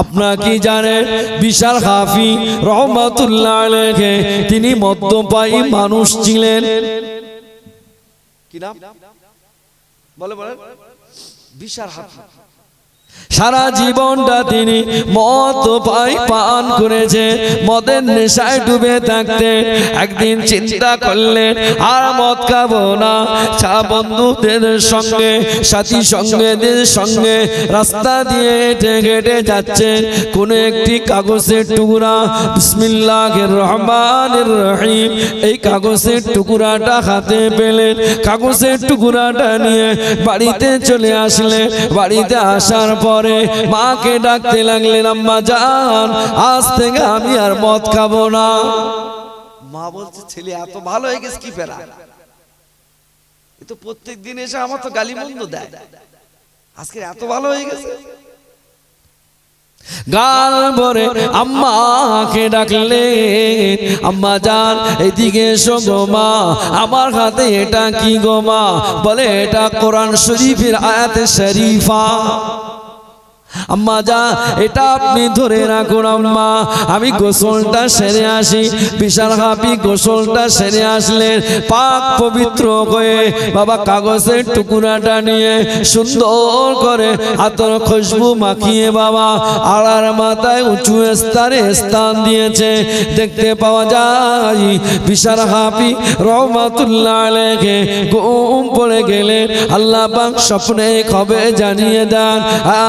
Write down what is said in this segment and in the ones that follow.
আপনারা কি জানেন? বিশাল হাফি রহমাতুল্লাহ তিনি মদ্যপায়ী মানুষ ছিলেন। কি নাম? বলে বলে। বিশাল হাফি। সারা জীবনটা তিনি মদ পাই পান করেছে, মদের নেশায় ডুবে থাকতে। একদিন চিন্তা করলেন, আর মদ খাব না। চা বন্ধুদের সঙ্গে, সাথী সঙ্গেদের সঙ্গে রাস্তা দিয়ে হেঁটে হেঁটে যাচ্ছে। কোন একটি কাগজের টুকরা, বিসমিল্লাহির রহমানির রহিম। এই কাগজের টুকরাটা হাতে পেলেন। কাগজের টুকরাটা নিয়ে বাড়িতে চলে আসলে বাড়িতে আসার পরে মাকে ডাকতে লাগলেন আম্মা জান আজ থেকে আমি আর মদ খাব না। মা বলছে ছেলে এত ভালো হয়ে গেছে কি ফেরা এ তো প্রত্যেক দিন এসে আমার তো গালি মন্দ দেয়। আজকে এত ভালো হয়ে গেছে। গাল ভরে আম্মাকে ডাকলে আম্মা যান এদিকে এসো গো মা আমার হাতে এটা কি গো মা? বলে এটা কোরআন শরীফের আয়াতে শরীফা। আম্মা যা, এটা আপনি ধরে রাখুন আম্মা। আমি গোসলটা সেরে আসি। বিশাল হাপি গোসলটা সেরে আসলেন। পাক পবিত্র হয়ে বাবা কাগজের টুকুরাটা নিয়ে সুন্দর করে হাতের খুশবু মাখিয়ে বাবা আড়ার মাথায় উঁচু স্থানে স্থান দিয়েছে। দেখতে পাওয়া যায়, বিশাল হাপি রহমাতুল্লাহ আলাইহি ঘুম পড়ে গেলে আল্লাহ পাক স্বপ্নে কবে জানিয়ে দেন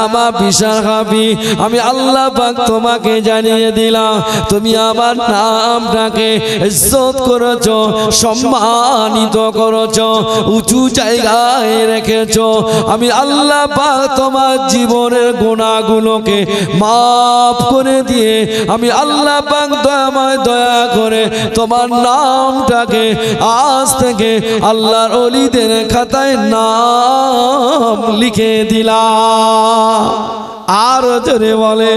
আমার বিশাল হাবি, আমি আল্লাহ পাক তোমাকে জানিয়ে দিলাম, তুমি আমার নামটাকে ইজ্জত করেছ, সম্মানিত করেছ, উঁচু জায়গায় রেখেছ। আমি আল্লাহ পাক তোমার জীবনের গুণাগুলোকে মাফ করে দিয়ে, আমি আল্লাহ পাক দয়াময় দয়া করে তোমার নামটাকে আজ থেকে আল্লাহর অলিদের খাতায় নাম লিখে দিলাম। আরও জোরে বলে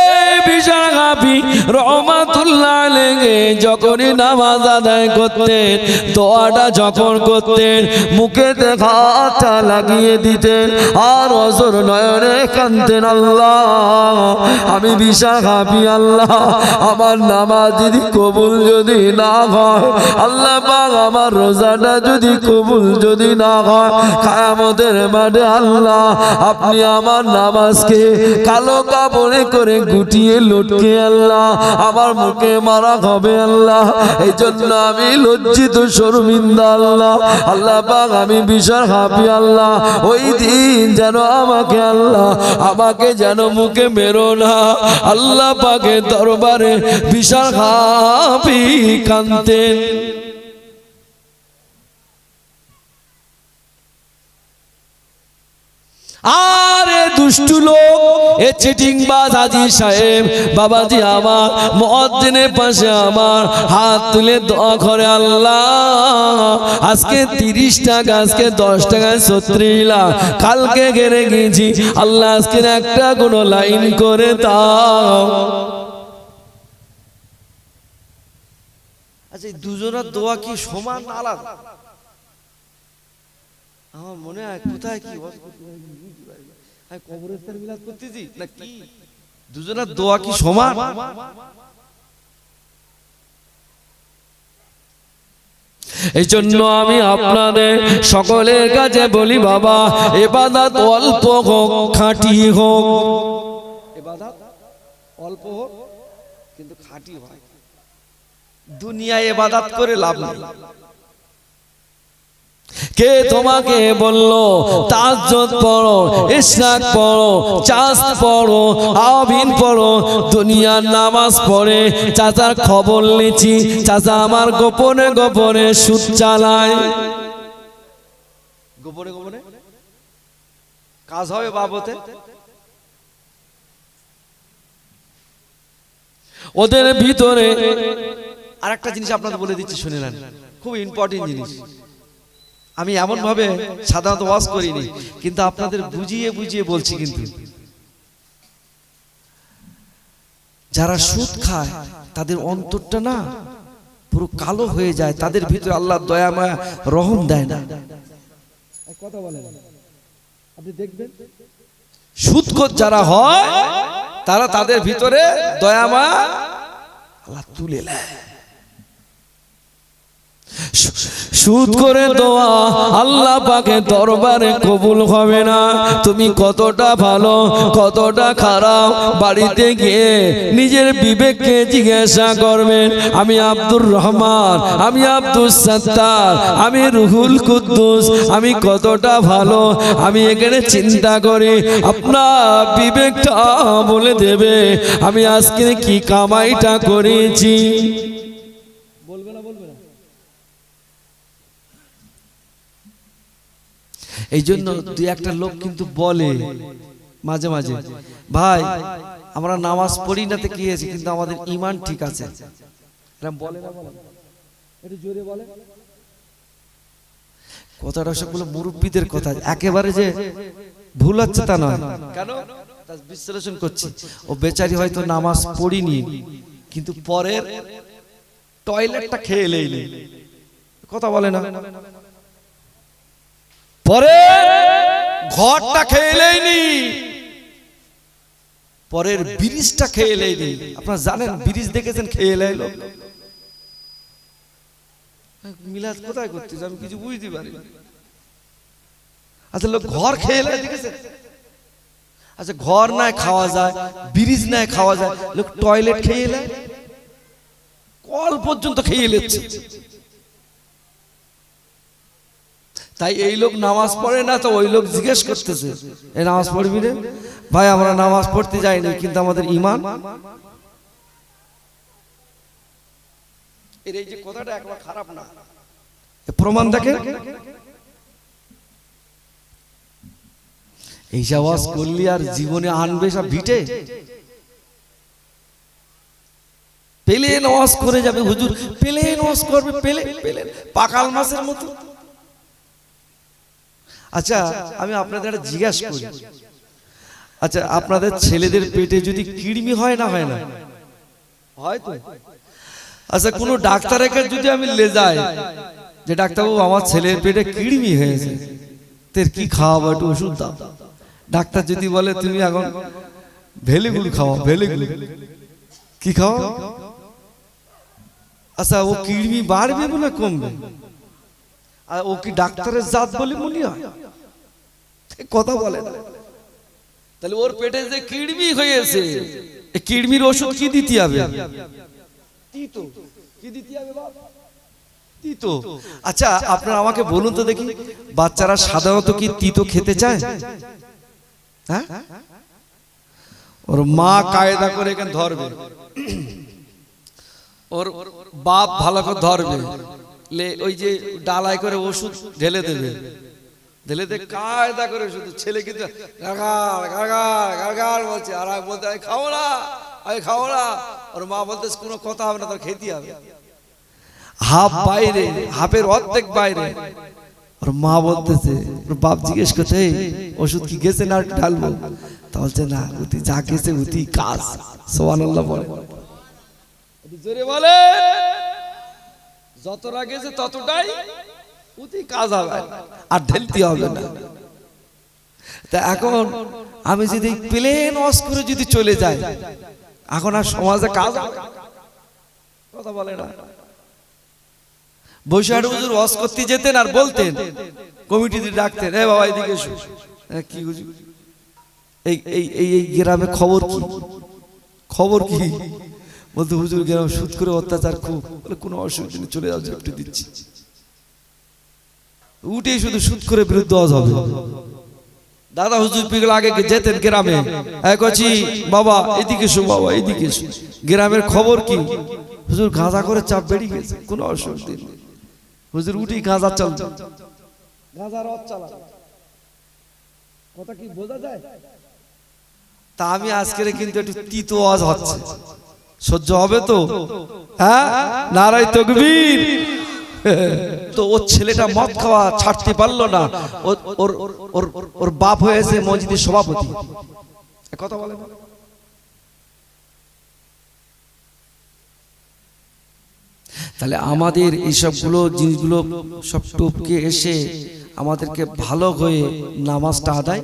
এই বিশাল গাফি রহমাতুল্লাহ লেগে যখনই নামাজ আদায় করতেন, দোয়াটা যখন করতেন মুখে হাতটা লাগিয়ে দিতেন, আর অজর নয়নে কানতেন আল্লাহ, আমি বিশাল গাফি আল্লাহ, আমার নামাজ যদি কবুল যদি না হয়, আল্লাহ পাক আমার রোজাটা যদি কবুল যদি না হয়, কায়ামতের মাঠে আল্লাহ, আপনি আমার নামাজকে কালো কাপড়ে করে গুটিয়ে লটকে আল্লাহ, আমার মুখে মারা হবে আল্লাহ। এই জন্য আমি লজ্জিত, শর্মিন্দা আল্লাহ। আল্লাহ পাক, আমি বিশাল হাফি আল্লাহ। ওই দিন যেন আমাকে আল্লাহ, আমাকে যেন মুখে মেরো না। আল্লাহ পাকে দরবারে বিশাল হাফি কান্তেন আরে দুষ্টু লোক, এ চিটিং বাজ হাজি সাহেব, বাবাজি আমার মহাদ্দিনের পাশে আমার, হাত তুলে দোয়া করে আল্লাহ। আজকে তিরিশ টাকা, আজকে দশ টাকায় ছত্রিশ লাখ। কালকে ঘেরে গেছি, আল্লাহ আজকে একটা কোনো লাইন করে দাও। আচ্ছা দুজনের দোয়া কি সমান আলাদা? আমার মনে হয় কোথায় কি হ্যাঁ, কবরস্থান বিলাস করতেছি? না কি? দুজনের দোয়া কি সমান? এই জন্য আমি আপনাদের সকলের কাছে বলি বাবা এবাদাত অল্প হোক খাঁটি হোক। এবাদাত অল্প হোক কিন্তু খাঁটি হয়। দুনিয়ায় এবাদাত করে লাভ নেই। কে তোমাকে বলল? তাজ্জত পড়ো ইসরাক পড়ো চাষ পড়ো আবিন পড়ো দুনিয়ার নামাজ পড়ে চাচার খবর নিচ্ছি চাচা আমার গোপনে গোপনে সুদ চালায়। গোপনে গোপনে? কাজ হবে বাবতে? ওদের ভিতরে আরেকটা জিনিস আপনাদের বলে দিচ্ছি শুনে নেন। খুব ইম্পর্টেন্ট জিনিস। আমি এমন ভাবে সাধারণত ওয়াজ করিনি কিন্তু আপনাদের বুঝিয়ে বুঝিয়ে বলছি কিন্তু। যারা সুদ খায় তাদের অন্তরটা না পুরো কালো হয়ে যায় তাদের ভিতরে আল্লাহ দয়া মায়া রহম দেয় না। কথা আপনি দেখবেন? সুদখোর যারা হয় তারা তাদের ভিতরে দয়ামা আল্লাহ তুলে নেয়। সুদ করে দোয়া আল্লাহ পাকে দরবারে কবুল হবে না। তুমি কতটা ভালো কতটা খারাপ বাড়িতে গিয়ে নিজের বিবেককে জিজ্ঞাসা করবেন আমি আব্দুর রহমান আমি আব্দুল সত্তার আমি রুহুল কুদ্দুস আমি কতটা ভালো আমি এখানে চিন্তা করি আপনার বিবেকটা বলে দেবে। আমি আজকে কি কামাইটা করেছি বলবে না বলবে না এই জন্য দুই একটা লোক কিন্তু বলে মাঝে মাঝে ভাই আমরা নামাজ পড়ি না তো কি হয়েছে কিন্তু আমাদের ইমান ঠিক আছে। বলে না বলে। একটু জোরে বলে। কথাটা সবগুলো মুরব্বীদের কথা। একেবারে যে ভুল হচ্ছে তা নয়। কেন? বিশ্লেষণ করছি। ও বেচারি হয়তো নামাজ পড়িনি কিন্তু পরের টয়লেটটা খেয়ে এলেই কথা বলে না। পরে ঘরটা খেয়ে এলেইনি পরের ব্রিজটা খেয়ে এলেইনি আপনারা জানেন, ব্রিজ দেখেছেন, খেয়ে এলাই লোক। মিলাদ কোথায় করতেছে? আমি কিছু বুঝতে পারি। আচ্ছা লোক ঘর খেয়ে এলাই দেখেছেন? আচ্ছা ঘর নাই, খাওয়া যায়, ব্রিজ নাই, খাওয়া যায়। লোক টয়লেট খেয়ে এলাই কল পর্যন্ত খেয়ে এলেছে তাই এই লোক নামাজ পড়ে না, তো ওই লোক জিজ্ঞেস করতেছে, এই নামাজ পড়বি রে? ভাই, আমরা নামাজ পড়তে যাইনি কিন্তু আমাদের ইমান এই যে কথাটা একবার খারাপ না। প্রমাণ দেখে। এই করলি আর জীবনে আনবে সব ভিটে। পেলে নামাজ করে যাবে হুজুর, পেলে নামাজ করবে, পেলে পেলে, পাকাল মাসের মতো। আচ্ছা আমি আপনাদের একটা জিজ্ঞাসা করি। আচ্ছা আপনাদের ছেলেদের পেটে যদি কিড়মি হয় না হয় না? হয় তো আচ্ছা কোনো ডাক্তারের কাছে যদি আমি লে যাই যে ডাক্তারবাবু আমার ছেলের পেটে কিড়মি হয়েছে। তোর কি খাওয়াবো একটু ওষুধ দাও। ডাক্তার যদি বলে তুমি এখন ভেলিগুলো খাওয়া ভেলিগুলো। কি খাও? আচ্ছা ও কিড়মি বাড়বে না কমবে? আর ও কি ডাক্তারের জাত বলে মনে হয়? কথা বলে তাহলে ওর পেটে যে কিডনি হয়েছে এই কিডনির ওষুধ কি দিতে হবে? তিতো। কি দিতে হবে বাপ? তিতো। আচ্ছা আপনারা আমাকে বলুন তো দেখি বাচ্চারা সাধারণত কি তিতো খেতে চায়? হ্যাঁ? ওর মা কায়দা করে এখানে ধরবে। ওর বাপ ভালো করে ধরবে। ওই যে ডালাই করে ওষুধ ঢেলে দেবে। ঢেলে কায়দা করে শুধু ছেলে কিন্তু বলছে, আর আমি বলতে আমি খাও না আমি খাও না। ওর মা বলতে কোনো কথা হবে না, তোর খেতে হবে। হাফ বাইরে, হাফের অর্ধেক বাইরে। ওর মা বলতেছে ওর বাপ জিজ্ঞেস করছে ওষুধ কি গেছে না ঢালবো? তা বলছে, না, উতি যা গেছে, উতি কাজ। সোয়ান আল্লাহ বলে জোরে বলে। যতটা গেছে ততটাই উতি কাজ হবে, আর ঢেলতে হবে না। তা এখন আমি যদি প্লেন ওয়াশ করে যদি চলে যাই, এখন আর সমাজে কাজ? কথা বলে না। বৈশাখ হুজুর ওয়াশ করতে যেতেন আর বলতেন কমিটিতে ডাকতেন, এ বাবা, এদিকে এসো। কি এই এই এই গ্রামে খবর কি? খবর কি? বলতে, হুজুর গ্রামে সুদ করে অত্যাচার খুব। বলে, কোনো অসুবিধা নেই, চলে যাও একটু দিচ্ছি। উঠেই শুধু সুদ করে বিরুদ্ধে হবে। দাদা হুজুর পিগল আগে যেতেন গ্রামে। আছি বাবা, এদিকে এসো, বাবা, এদিকে এসো। গ্রামের খবর কি? হুজুর গাঁজা করে চাপ বেরিয়ে গেছে, কোনো অসুবিধা নেই। হুজুর উঠি গাঁজা চল। গাঁজা রথ কথা কি বোঝা যায়? তা আমি আজকের কিন্তু একটু তিতো আওয়াজ হচ্ছে। সহ্য হবে তো? হ্যাঁ? নারাই তকবীর। তো ওর ছেলেটা মদ খাওয়া ছাড়তে পারল না। ওর ওর ওর ওর বাপ হয়েছে মসজিদের সভাপতি। কথা বলে তাহলে আমাদের এইসবগুলো জিনিসগুলো সব টপকে এসে আমাদেরকে ভালো হয়ে নামাজটা আদায়?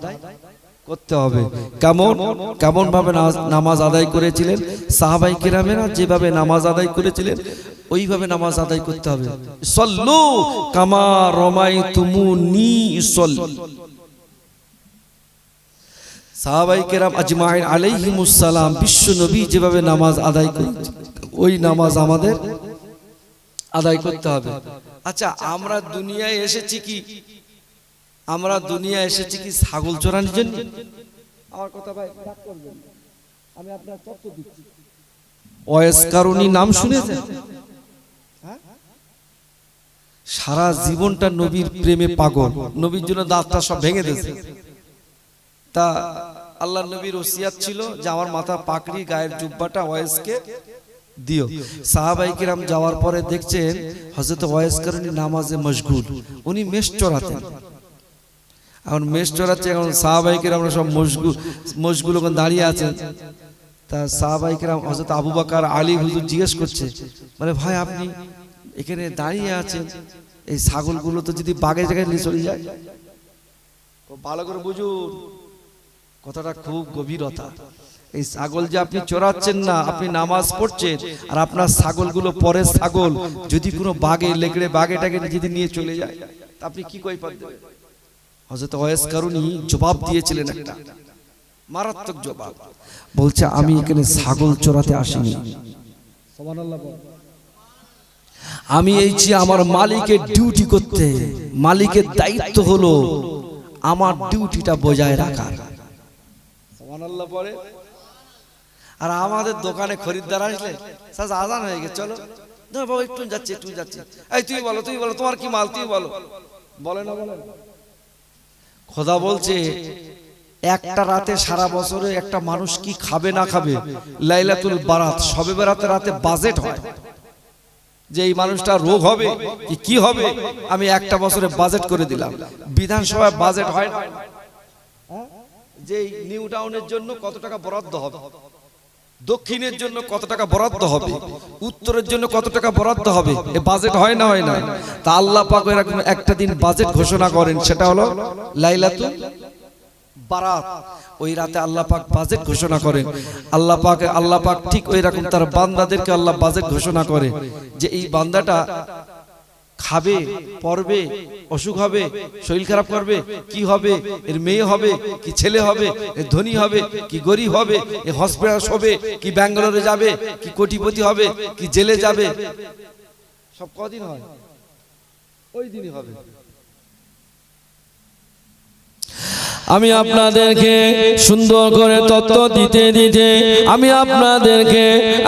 করতে হবে। কেমন? কেমন ভাবে নামাজ- আদায় করেছিলেন? সাহাবাই কিরামেরা যেভাবে নামাজ আদায় করেছিলেন, ওইভাবে নামাজ আদায় করতে হবে। সল্লু কামা রমাই তুমু নি সল সাহাবাই কেরাম আজমাইন আলাইহিমুসালাম বিশ্ব নবী যেভাবে নামাজ আদায় করেছে ওই নামাজ আমাদের আদায় করতে হবে। আচ্ছা আমরা দুনিয়ায় এসেছি কি? আমরা দুনিয়ায় এসেছি কি ছাগল চোরানোর জন্য? আমার কথা ভাই রাগ করবেন আমি আপনার তথ্য দিচ্ছি। ওয়েস কারণী নাম শুনেছেন? হ্যাঁ? সারা জীবনটা নবীর প্রেমে পাগল। নবীর জন্য দাঁতটা সব ভেঙে দিয়েছে। তা আল্লাহ নবীর ওসিয়াত ছিল যে আমার মাথা পাকড়ি গায়ের জুব্বাটা ওয়েসকে দিও। সাহাবাই কিরাম যাওয়ার পরে দেখছেন হজরত ওয়েস কারণী নামাজে মশগুল। উনি মেষ চড়াতেন। এখন মেষ চড়াচ্ছে, এখন সাহাবাইকের আমরা সব মশগুল মশগুল ওখানে দাঁড়িয়ে আছেন। তা সাহাবাইকের হজরত আবু বাকার, আলী হুজুর জিজ্ঞেস করছে মানে ভাই আপনি এখানে দাঁড়িয়ে আছেন, এই ছাগলগুলো তো যদি বাঘের জায়গায় নিয়ে চলে যায়। ভালো করে বুঝুন, কথাটা খুব গভীরতা। এই ছাগল যে আপনি চড়াচ্ছেন না, আপনি নামাজ পড়ছেন, আর আপনার ছাগলগুলো পরের ছাগল, যদি কোনো বাঘে লেগড়ে বাঘে টাগে যদি নিয়ে চলে যায় আপনি কি কই পাবেন হজরত ওয়েস কারুনি জবাব দিয়েছিলেন একটা মারাত্মক জবাব। বলছে আমি এখানে ছাগল চড়াতে আসিনি। আমি এই যে আমার মালিকের ডিউটি করতে মালিকের দায়িত্ব হলো আমার ডিউটিটা বজায় রাখার। আর আমাদের দোকানে খরিদ্দার আসলে আজান হয়ে গেছে চলো। না বাবা একটু যাচ্ছে একটু যাচ্ছে। এই তুই বলো তুই বলো তোমার কি মাল তুই বলো। বলে না বলে? খোদা বলছে, একটা রাতে সারা বছরে একটা মানুষ কি খাবে না খাবে? লাইলাতুল বারাত, সবে বেরাতে রাতে বাজেট হয়। যে এই মানুষটা রোগ হবে, কি কি হবে? আমি একটা বছরে বাজেট করে দিলাম। বিধানসভায় বাজেট হয় না। হ্যাঁ? যে নিউ টাউনের জন্য কত টাকা বরাদ্দ হবে? দক্ষিণের জন্য কত টাকা বরাদ্দ হবে? উত্তরের জন্য কত টাকা বরাদ্দ হবে? এ বাজেট হয় না হয় না? তা আল্লাহ পাক এরকম একটা দিন বাজেট ঘোষণা করেন, সেটা হলো লাইলাতুল বারাত। ওই রাতে আল্লাহ পাক বাজেট ঘোষণা করেন। আল্লাহ পাক আল্লাহ পাক ঠিক ওই রকম তার বান্দাদেরকে আল্লাহ বাজেট ঘোষণা করে যে এই বান্দাটা খাবে, পড়বে, অসুখ হবে, শরীর খারাপ করবে, কি হবে, এর মেয়ে হবে, কি ছেলে হবে, এর ধনী হবে, কি গরিব হবে, এ হসপিটাল হবে কি ব্যাঙ্গালোরে যাবে, কি কোটিপতি হবে, কি জেলে যাবে। সব কদিন হয়? ওই দিনই হবে। আমি আপনাদেরকে সুন্দর করে তত্ত্ব দিতে দিতে আমি আপনাদেরকে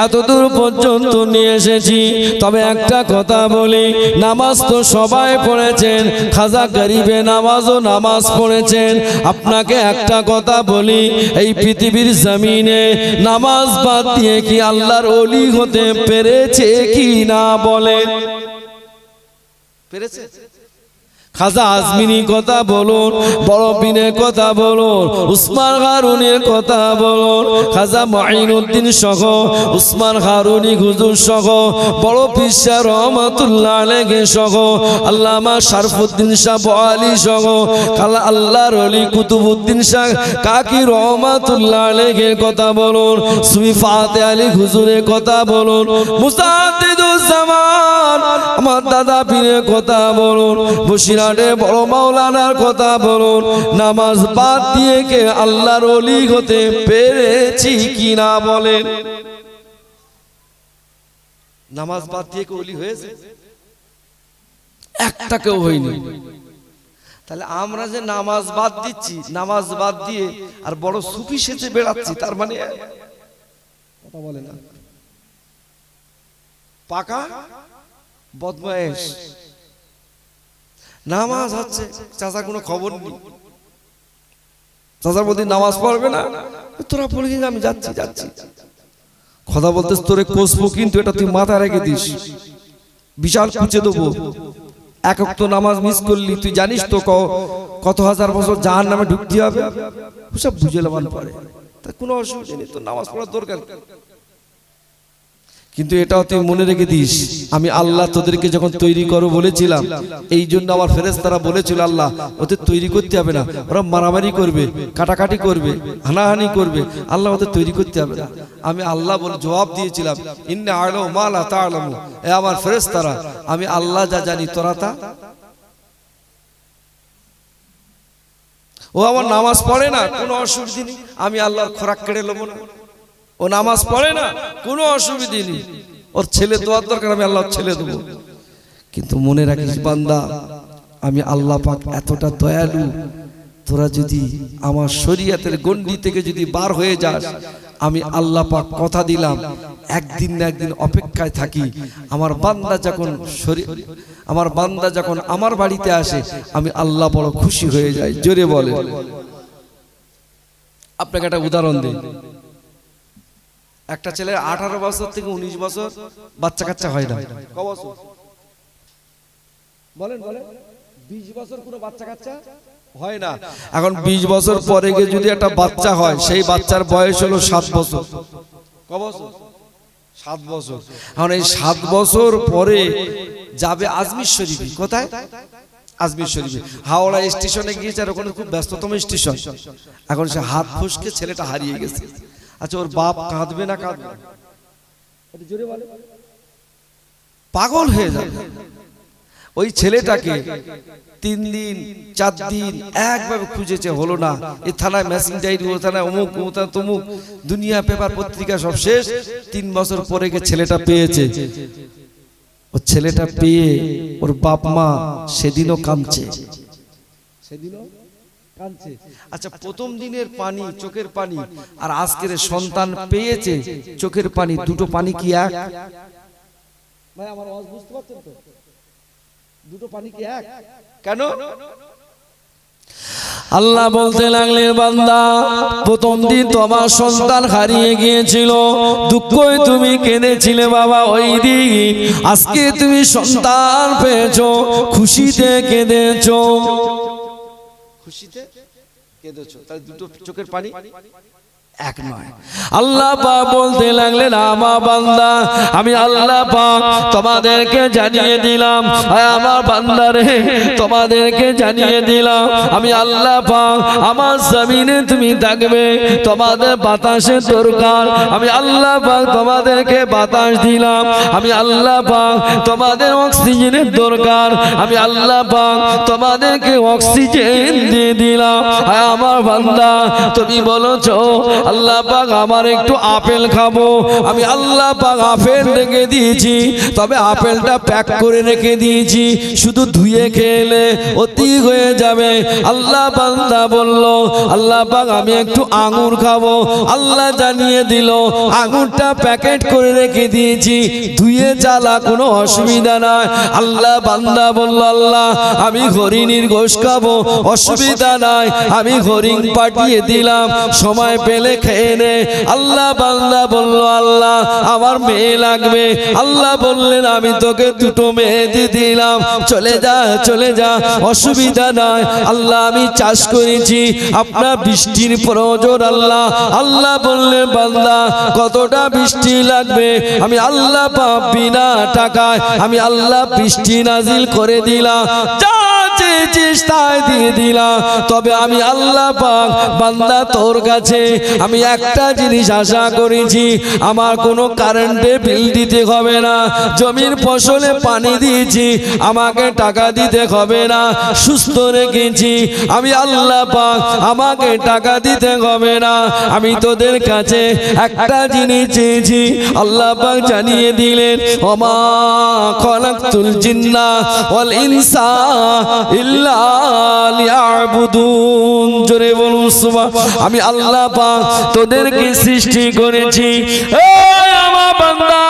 এতদূর পর্যন্ত নিয়ে এসেছি। তবে একটা কথা বলি, নামাজ তো সবাই পড়েছেন, খাজা গরিবে নামাজও নামাজ পড়েছেন। আপনাকে একটা কথা বলি, এই পৃথিবীর জমিনে নামাজ বাদ দিয়ে কি আল্লাহর অলি হতে পেরেছে কি না বলেন? পেরেছে? খাজা আজমিনী কথা বলুন, বড় পীরের কথা বলুন, উসমান হারুনের কথা বলুন, খাজা মাইনুদ্দিন সহ, উসমান হারুনি হুজুর সহ, বড় পিসা রহমতুল্লাহ আলেগে সহ, আল্লামা শারফুদ্দিন শাহ বয়ালি সহ কালা আল্লাহর অলি কুতুবুদ্দিন শাহ কাকি রহমতুল্লাহ আলেগে কথা বলুন, সুফি ফাতে আলী হুজুরের কথা বলুন মুসাদ্দিদুজ্জামান আমার দাদা পীরের কথা বলুন বসিরাটে বড় মাওলানার কথা বলুন। নামাজ বাদ দিয়ে কে আল্লাহর অলি হতে পেরেছি কি না বলেন। নামাজ বাদ দিয়ে কে অলি হয়েছে? একটা কেউ হয়নি। তাহলে আমরা যে নামাজ বাদ দিচ্ছি, নামাজ বাদ দিয়ে আর বড় সুফি সেজে বেড়াচ্ছি, তার মানে কথা বলে না। পাকা, বদমায়েশ। নামাজ হচ্ছে, চাচা কোনো খবর নেই। চাচা বলতে নামাজ পড়বে না? তোরা গিয়ে আমি যাচ্ছি যাচ্ছি। কথা বলতে তোরে কষবো কিন্তু এটা তুই মাথা রেখে দিস। বিশাল কুচে দেবো। একক তো নামাজ মিস করলি, তুই জানিস তো কত হাজার বছর জাহান নামে ঢুকতে হবে? সব বুঝে নেওয়ার পরে। তা কোনো অসুবিধা নেই, তোর নামাজ পড়ার দরকার? কিন্তু এটাও তুই মনে রেখে দিস, আমি আল্লাহ তোদেরকে যখন তৈরি করো বলেছিলাম এই জন্য আমার ফেরেস তারা বলেছিল, আল্লাহ, ওদের তৈরি করতে হবে না, ওরা মারামারি করবে, কাটাকাটি করবে, হানাহানি করবে, আল্লাহ ওদের তৈরি করতে হবে না। আমি আল্লাহ বলে জবাব দিয়েছিলাম, ইন্নে আলো মালা তা আলম এ আমার ফেরেস তারা আমি আল্লাহ যা জানি, তোরা তা? ও আমার নামাজ পড়ে না, কোনো অসুবিধে নেই, আমি আল্লাহর খোরাক কেড়ে নেব না। ও নামাজ পড়ে না, কোনো অসুবিধে নেই। ওর ছেলে দোয়ার দরকার, আমি আল্লাহর ছেলে দেবো। কিন্তু মনে রাখিস বান্দা, আমি আল্লাহ পাক এতটা দয়ালু, তোরা যদি আমার শরীয়তের গন্ডি থেকে যদি বার হয়ে যাস, আমি আল্লাহ পাক কথা দিলাম, একদিন না একদিন অপেক্ষায় থাকি। আমার বান্দা যখন আমার বান্দা যখন আমার বাড়িতে আসে, আমি আল্লাহ বড় খুশি হয়ে যাই। জোরে বলে। আপনাকে একটা উদাহরণ দিই। একটা ছেলের আঠারো বছর থেকে উনিশ বছর বাচ্চা কাচ্চা হয় না। বলেন বলেন। বিশ বছর কোনো বাচ্চা কাচ্চা হয় না? এখন বিশ বছর পরে গিয়ে যদি একটা বাচ্চা হয় সেই বাচ্চার বয়স হলো সাত বছর। ক বছর? সাত বছর। এখন এই সাত বছর পরে যাবে আজমির শরীফি। কোথায়? আজমির শরীফে। হাওড়া স্টেশনে গিয়েছে আর ওখানে খুব ব্যস্ততম স্টেশন। এখন সে হাত ফুসকে ছেলেটা হারিয়ে গেছে। আচ্ছা ওর বাপ কাঁদবে না কাঁদবে? জোরে বলো। পাগল হয়ে যাবে। ওই ছেলেটাকে তিন দিন চার দিন একবার খুঁজেছে হলো না। এ থানায় মেসিং ডায়েরি ও থানায় অমুক ও তমুক। দুনিয়া পেপার পত্রিকা সব শেষ। তিন বছর পরে গিয়ে ছেলেটা পেয়েছে। ও ছেলেটা পেয়ে ওর বাপ মা সেদিনও কাঁদছে। সেদিনও? আচ্ছা প্রথম দিনের পানি চোখের পানি আর আজকের সন্তান পেয়েছে চোখের পানি দুটো পানি কি এক? ভাই আমার আওয়াজ বুঝতে পারছেন তো? দুটো পানি কি এক? কেন? আল্লাহ বলতে লাগলেন বান্দা প্রথম দিন তোমার সন্তান হারিয়ে গিয়েছিল দুঃখই তুমি কেঁদেছিলে বাবা ওই দিন। আজকে তুমি সন্তান পেয়েছ খুশিতে কেঁদেছো। খুশিতে? কেঁদেছো? তাহলে দুটো চোখের পানি? এক নয়। আল্লাহ পাক বলতে লাগলেন আমার বান্দা আমি আল্লাহ পাক তোমাদেরকে জানিয়ে দিলাম। আমার বান্দারে তোমাদেরকে জানিয়ে দিলাম। আমি আল্লাহ পাক আমার জমিনে তুমি থাকবে তোমাদের বাতাসের দরকার। আমি আল্লাহ পাক তোমাদেরকে বাতাস দিলাম। আমি আল্লাহ পাক তোমাদের অক্সিজেনের দরকার। আমি আল্লাহ পাক তোমাদেরকে অক্সিজেন দিয়ে দিলাম। বান্দা তুমি বলেছ, আল্লাহ পাক আমার একটু আপেল খাব। আমি আল্লাহ পাক আপেল রেখে দিয়েছি, তবে আপেলটা প্যাক করে রেখে দিয়েছি। শুধু ধুয়ে খেলে অতি হয়ে যাবে। আল্লাহ বান্দা বলল, আল্লাহ পাক আমি একটু আঙুর খাব। আল্লাহ জানিয়ে দিল, আঙুরটা প্যাকেট করে রেখে দিয়েছি। ধুয়ে চালা কোনো অসুবিধা নাই। আল্লাহ বান্দা বলল, আল্লাহ, আমি হরিণীর গোশ খাব। অসুবিধা নাই। আমি হরিণ পাঠিয়ে দিলাম, সময় পেলে খেয়ে নে। আল্লাহ বান্দা বলল, আল্লাহ, আমার মেয়ে লাগবে। আল্লাহ বললেন, আমি তোকে দুটো মেয়ে দিয়ে দিলাম। চলে যা চলে যা, অসুবিধা নাই। আল্লাহ, আমি চাষ করেছি। আপনার বৃষ্টির প্রয়োজন, আল্লাহ। আল্লাহ বললেন, বান্দা, কতটা বৃষ্টি লাগবে? আমি, আল্লাহ বিনা টাকায়। আমি, আল্লাহ, বৃষ্টি নাজিল করে দিলাম। তাই দিয়ে দিলাম। তবে আমি আল্লাহ পাক বান্দা তোর কাছে আমি একটা জিনিস আশা করেছি, আমার কোনো কারেন্টে বিল দিতে হবে না, জমির ফসলে পানি দিয়েছি, আমাকে টাকা দিতে হবে না, সুস্থ রেখেছি। আমি আল্লাহ পাক আমাকে টাকা দিতে হবে না, আমি তোদের কাছে একটা জিনিস চেয়েছি, আল্লাহ পাক জানিয়ে দিলেন, ওমা খলাকতুল জিন্না ওয়াল ইনসা ইল্লা লিয়াবুদুন জোরে বলুন সুবা আমি আল্লাহ পাক তোদেরকে সৃষ্টি করেছি। আমার বান্দা।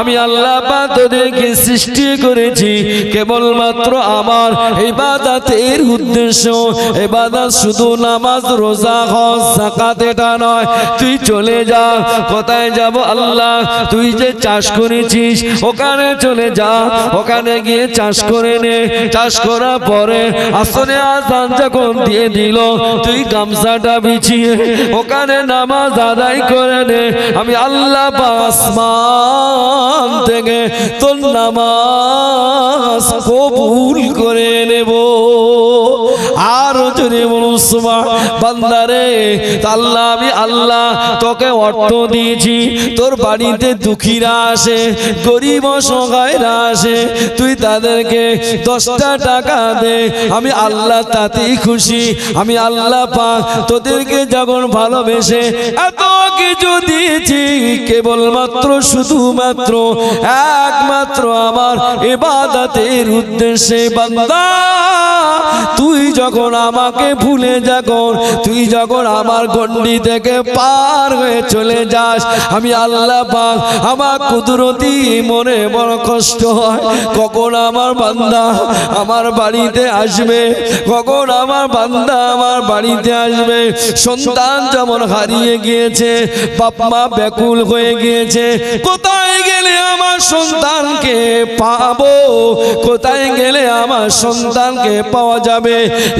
আমি আল্লাহ পাক তোদেরকে সৃষ্টি করেছি। কেবলমাত্র আমার ইবাদতের উদ্দেশ্য। ইবাদত শুধু নামাজ, রোজা, হজ, যাকাত, এটা নয়। তুই চলে যা, কোথায় যাব আল্লাহ? তুই যে চাষ করেছিস, ওখানে চলে যা। ওখানে গিয়ে চাষ করে নে। চাষ করার পরে আসনে আজান যখন দিয়ে দিল, তুই গামছাটা বিছিয়ে ওখানে নামাজ আদায় করে নে। আমি আল্লাহ আসমান থেকে তোর নামাজ কবুল করে নেব। আর জোরে বলুন, সুবহান বান্দারে, আল্লাহ আমি আল্লাহ, তোকে অর্থ দিয়েছি। তোর বাড়িতে দুঃখীরা আসে, গরিব অসহায়রা আসে, তুই তাদেরকে দশটা টাকা দে। আমি আল্লাহ তাতেই খুশি, আমি আল্লাহ পাক তোদেরকে যখন ভালোবেসে এত কিছু দিয়েছি, কেবলমাত্র শুধুমাত্র, একমাত্র আমার এবাদাতের উদ্দেশ্যে বান্দা। তুই যখন আমাকে ভুলে যখন, তুই যখন আমার গন্ডি থেকে পার হয়ে চলে যাস, আমি আল্লাহ পাক আমার কুদরতি মনে বড় কষ্ট হয়। কখন আমার বান্দা আমার বাড়িতে আসবে, কখন আমার বান্দা আমার বাড়িতে আসবে, সন্তান যেমন হারিয়ে গিয়েছে বাপ মা ব্যাকুল হয়ে গিয়েছে, কোথায় গেলে আমার সন্তানকে পাবো? কোথায় গেলে আমার সন্তানকে পাওয়া যাবে।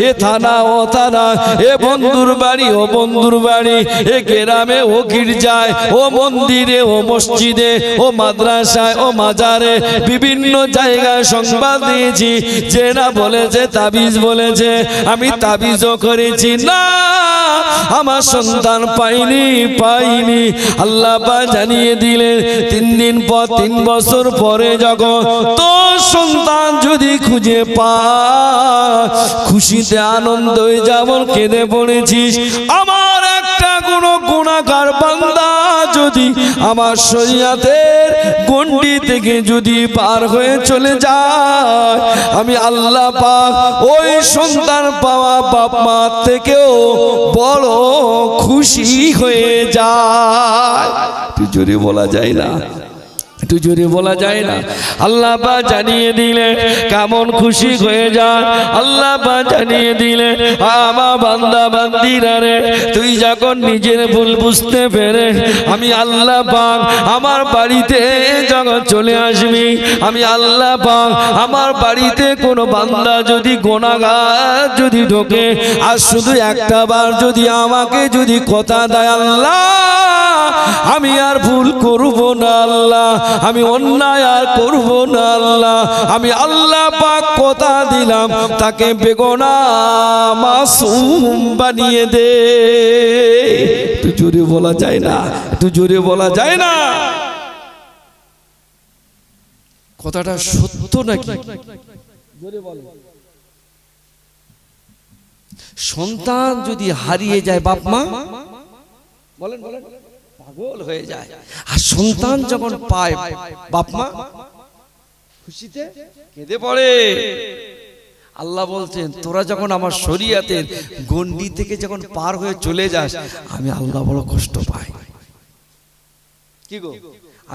এ থানা ও থানা, এ বন্ধুর বাড়ি ও বন্ধুর বাড়ি, এ গ্রামে ও গির্জায়, ও মন্দিরে, ও মসজিদে, ও মাদ্রাসায়, ও মাজারে, বিভিন্ন জায়গায় সংবাদ দিয়েছি। যে না বলেছে, তাবিজ বলেছে, আমি তাবিজও করেছি। না, আমার সন্তান পাইনি পাইনি। আল্লাহ জানিয়ে দিলেন, তিন দিন পর, তিন বছর পরে যখন তোর সন্তান যদি খুঁজে পা খুশিতে আনন্দ যেমন কেঁদে পড়েছিস। আমার একটা কোনো গুণাকার বান্দা যদি আমার শরিয়াতের গন্ডি থেকে যদি পার হয়ে চলে যায়, আমি আল্লাহ পাক ওই সন্তান পাওয়া বাপ মা থেকেও বড় খুশি হয়ে যায়। জোরে বলা যায় না? একটু জোরে বলা যায় না। আল্লাহ বা জানিয়ে দিলে কেমন খুশি হয়ে যা আল্লাহ বা জানিয়ে দিলে আমা বান্দা বান্দিরা রে, তুই যখন নিজের ভুল বুঝতে পেরে, আমি আল্লাহ পাক আমার বাড়িতে যখন চলে আসবি, আমি আল্লাহ পাক আমার বাড়িতে কোনো বান্দা যদি গোনাগার যদি ঢোকে, আর শুধু একটা বার যদি আমাকে যদি কথা দেয় আল্লাহ, আমি আর ভুল করব না আল্লাহ। আমি অন্যায় আর করব না আল্লাহ। আমি আল্লাহ পাক কথা দিলাম, তাকে বেগনা মাসুম বানিয়ে দে। একটু জোরে বলা যায় না, একটু জোরে বলা যায় না। কথাটা সত্য নাকি? সন্তান যদি হারিয়ে যায় বাপ মা? বলেন বলেন। পাগল হয়ে যায়। আর সন্তান যখন পায় বাপ মা খুশিতে কেঁদে পড়ে। আল্লাহ বলছেন তোরা যখন আমার শরিয়াতের গন্ডি থেকে যখন পার হয়ে চলে যাস আমি আল্লাহ বড় কষ্ট পাই। কি গো?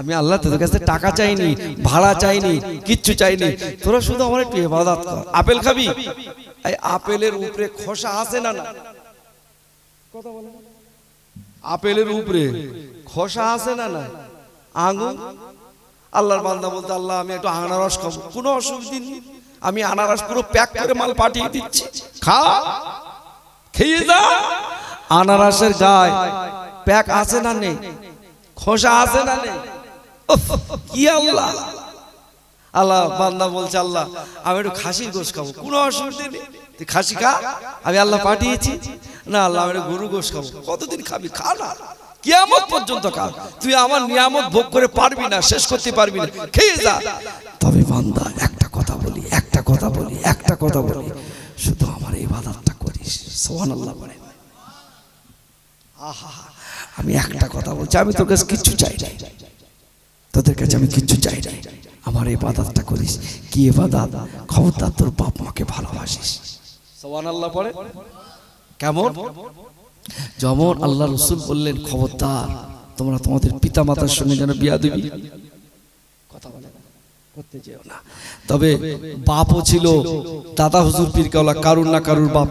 আমি আল্লাহ তোদের কাছে টাকা চাইনি ভাড়া চাইনি কিচ্ছু চাইনি। তোরা শুধু আমার একটু ইবাদত কর। আপেল খাবি? এই আপেলের উপরে খোসা আছে না না? কথা বলো আপেলের উপরে। খোসা আছে না না আঙুর আল্লাহর বান্দা বলতে, আল্লাহ, আমি একটু আনারস খাব। কোনো অসুবিধা নেই। আমি আনারস পুরো প্যাক করে মাল পাঠিয়ে দিচ্ছি। খা। খেয়ে যা। আনারসের গায়ে প্যাক আছে না নেই? খোসা আছে না নেই? কি আল্লাহ। আল্লাহ বান্দা বলছে, আল্লাহ, আমি একটু খাসির গোশ খাব। কোনো অসুবিধা নেই। খাসি খা। আমি আল্লাহ পাঠিয়েছি। না, আল্লাহ আমি গরু গোশ খাব। কতদিন খাবি? খা না। কিয়ামত পর্যন্ত খা। তুই আমার নিয়ামত ভোগ করে পারবি না, শেষ করতে পারবি না। খেয়ে যা। তবে বান্দা, একটা কথা বলি, একটা কথা বলি, একটা কথা বলি। শুধু আমার এই বাধারটা করিস। সোহান আল্লাহ বলে আহা, আমি একটা কথা বলছি, আমি তোর কাছে কিচ্ছু চাই নাই। তোদের কাছে আমি কিচ্ছু চাই নাই। আমার এই বাদাতটা করিস। কি এ বাদাত খবরদার তোর বাপ মাকে ভালোবাসিস। সোহান আল্লাহ পরে কেমন? যেমন আল্লাহ রসুল বললেন, খবরদার, তোমরা তোমাদের পিতা মাতার সঙ্গে যেন বিয়া দিবি। করতে যেও না। তবে বাপও ছিল, দাদা হুজুর পীরকাওলা কারুর না কারুর বাপ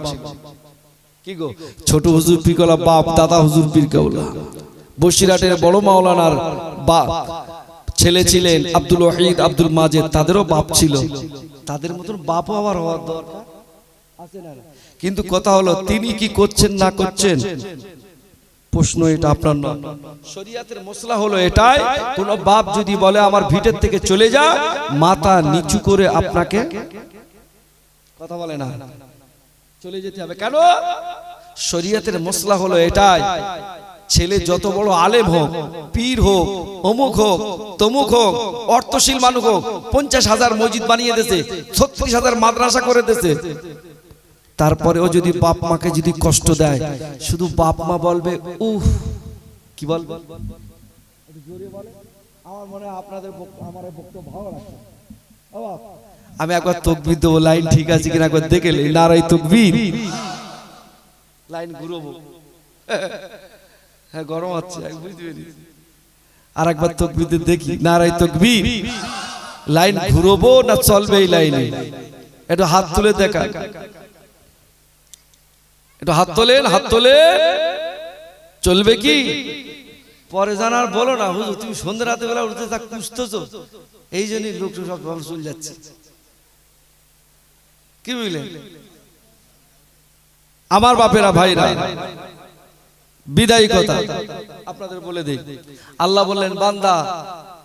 কি গো? ছোট হুজুর পীরকাওলা বাপ, দাদা হুজুর পীরকাওলা বসিরহাটের বড় মাওলানার বাপ, ছেলে ছিলেন আব্দুল ওয়াহিদ আব্দুল মাজেদ, তাদেরও বাপ ছিল। তাদের মতন বাপও আবার হওয়ার দরকার? আছে না? কিন্তু কথা হলো, তিনি কি করছেন, না করছেন? প্রশ্ন এটা আপনার নয়। শরিয়াতের মশলা হলো এটাই, কোন বাপ যদি বলে, আমার ভিটের থেকে চলে যা, মাথা নিচু করে আপনাকে কথা বলে না। চলে যেতে হবে। কেন? শরিয়াতের মশলা হলো এটাই, ছেলে যত বড় আলেম হোক, পীর হোক, অমুক হোক, তমুক হোক, অর্থশীল মানুষ হোক, পঞ্চাশ হাজার মসজিদ বানিয়ে দিয়েছে, ছত্রিশ হাজার মাদ্রাসা করে দিয়েছে তারপরেও যদি বাপ মাকে যদি কষ্ট দেয় শুধু বাপ মা বলবে উহ কি বল আমার মনে আপনাদের আমার বক্তব্য ভালো লাগছে। আমি একবার তকবির দেবো লাইন ঠিক আছে কিনা একবার দেখে নেই। নারাই তকবির। লাইন ঘুরবো। হ্যাঁ গরম হচ্ছে আমি বুঝতে পেরেছি। আর একবার তকবির দেখি নারাই তকবির। লাইন ঘুরবো না চলবে এই লাইনে? একটু হাত তুলে দেখা একটু হাত তোলেন হাত তোলে চলবে কি? পরে জানার বলো না হুজুর তুমি সন্ধ্যা রাতে বেলা উঠতে থাক কুসতেছো। এই জন্যই লোক সব ভালো চলে যাচ্ছে। কি বুঝলেন আমার বাপেরা ভাইরা বিদায়ী কথা। আপনাদের বলে দিই আল্লাহ বললেন বান্দা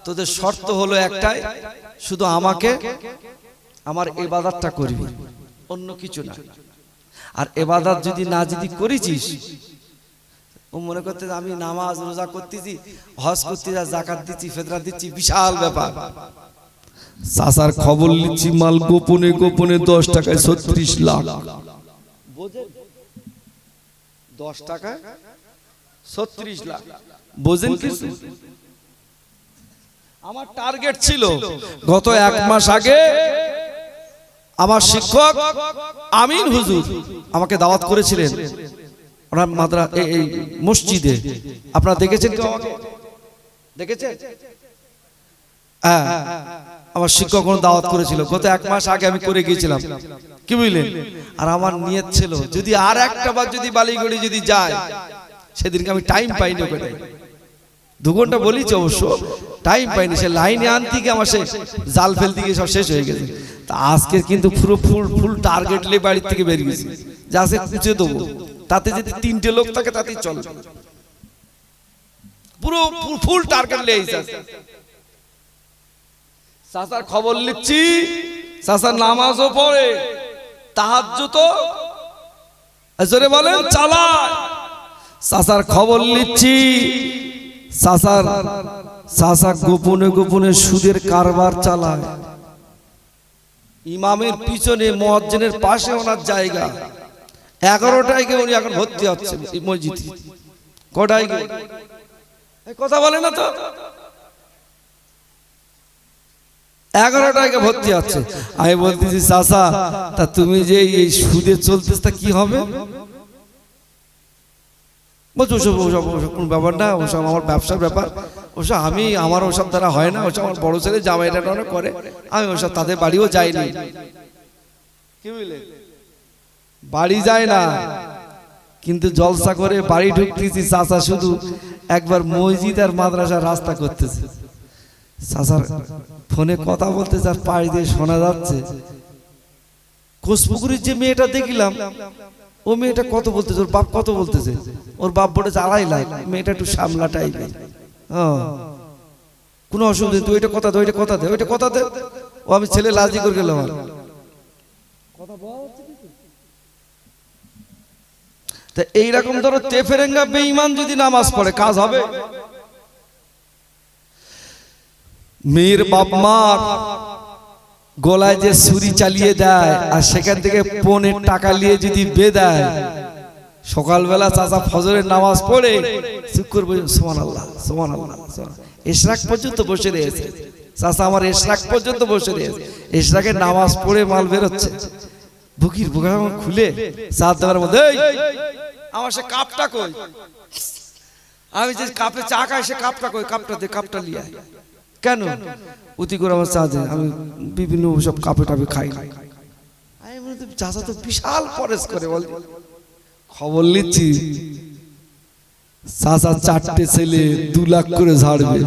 তোদের শর্ত হলো একটাই শুধু আমাকে আমার এবাদাতটা করবি অন্য কিছু না। আর এবাদাত যদি না যদি করেছিস ও মনে করতে আমি নামাজ রোজা করতেছি হজ করতেছি আর জাকাত দিচ্ছি ফেদরা দিচ্ছি বিশাল ব্যাপার। সাসার খবর নিচ্ছি মাল গোপনে গোপনে দশ টাকায় ছত্রিশ লাখ। দশ টাকায় ছত্রিশ লাখ। বোঝেন কিছু আমার টার্গেট ছিল গত এক মাস আগে আমার শিক্ষক আমিন হুজুর আমাকে দাওয়াত করেছিলেন ওনার মাদ্রা এই মসজিদে। আপনারা দেখেছেন কেউ আমাকে? দেখেছেন? হ্যাঁ আমার শিক্ষক দাওয়াত করেছিল। গত এক মাস আগে আমি করে গিয়েছিলাম। কি বুঝলেন? আর আমার নিয়ত ছিল, যদি আর একটা বার যদি বালিগড়ি যদি যায়, সেদিনকে আমি টাইম পাইনি ওখানে। দু ঘণ্টা বলিছি অবশ্য। টাইম পাইনি, সে লাইনে আনতে গিয়ে আমার সে জাল ফেলতে গিয়ে সব শেষ হয়ে গেছে। আজকে কিন্তু পুরো ফুল ফুল টার্গেট নিয়ে বাড়ির থেকে বেরিয়ে গেছি যা সে খুঁজে দেবো। তাতে যদি তিনটে লোক থাকে, তাতেই চল। পুরো ফুল টার্গেট নিয়ে এসেছে চাচার খবর লিখছি চাচার নামাজও পড়ে তাহাজ্জু তো জোরে বলেন, চালায়। চাচার খবর লিখছি চাচার চাচা গোপনে গোপনে সুদের কারবার চালায়। ইমামের পিছনে মহাজ্জনের পাশে ওনার জায়গা। এগারোটায় গিয়ে উনি এখন ভর্তি হচ্ছে এই মসজিদে। কটায় গিয়ে? কথা বলে না তো? এগারোটায় ভর্তি হচ্ছে। আমি বলতেছি, চাচা, তা তুমি যে এই সুদে চলতেছ, তা কি হবে? বলছো ওসব ওসব কোনো ব্যাপার না, ওসব আমার ব্যবসার ব্যাপার। ওসব আমি আমার ওসব দ্বারা হয় না ওসব আমার বড় ছেলে জামাইটা অনেক করে। আমি ওসব তাদের বাড়িও যাইনি। কি বুঝলে বাড়ি যায় না। কিন্তু জলসা করে বাড়ি ঢুকতেছি চাচা শুধু একবার মসজিদ আর মাদ্রাসার রাস্তা করতেছে। চাচার ফোনে কথা বলতে যার পাশ দিয়ে শোনা যাচ্ছে। কোষপুকুরের যে মেয়েটা দেখলাম ও মেয়েটা কত বলতেছে? ওর বাপ কত বলতেছে? ওর বাপ বলেছে আড়াই লাখ। মেয়েটা একটু সামলা টাইপের কোনো অসুবিধা তুই ওইটা কথা দে, ওইটা কথা দে, ওইটা কথা দে। ও, আমি ছেলে লাজি করে গেলাম তা এইরকম ধরো তেফেরেঙ্গা বেঈমান যদি নামাজ পড়ে, কাজ হবে? মেয়ের বাপ মার গলায় যে ছুরি চালিয়ে দেয়, আর সেখান থেকে পনেরো টাকা নিয়ে যদি বেদায় সকালবেলা চাচা ফজরের নামাজ পড়ে চুপ করবে সোমান আল্লাহ সোমান আল্লাহ এশরাক পর্যন্ত বসে রয়েছে। চাচা আমার এশরাক পর্যন্ত বসে রয়েছে। এশরাকের নামাজ পড়ে মাল বেরোচ্ছে বুকির বুকা খুলে চার দেওয়ার মধ্যে আমার সে কাপটা কই? আমি যে কাপে চা খাই সে কাপটা কই? কাপটা দে কাপটা লিয়ে। কেন? অতি করে আমার চাচা আমি বিভিন্ন সব কাপে টাপে খাই না। আমি চাচা তো বিশাল পরেশ করে বল। খবর নিচ্ছি। চাচা চারটে ছেলে দু লাখ করে ঝাড়বে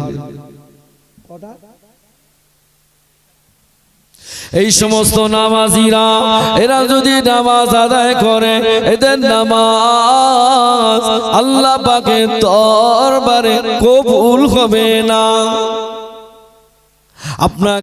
এই সমস্ত নামাজিরা, এরা যদি নামাজ আদায় করে, এদের নামাজ আল্লাহ পাকের দরবারে কবুল হবে না। আপনার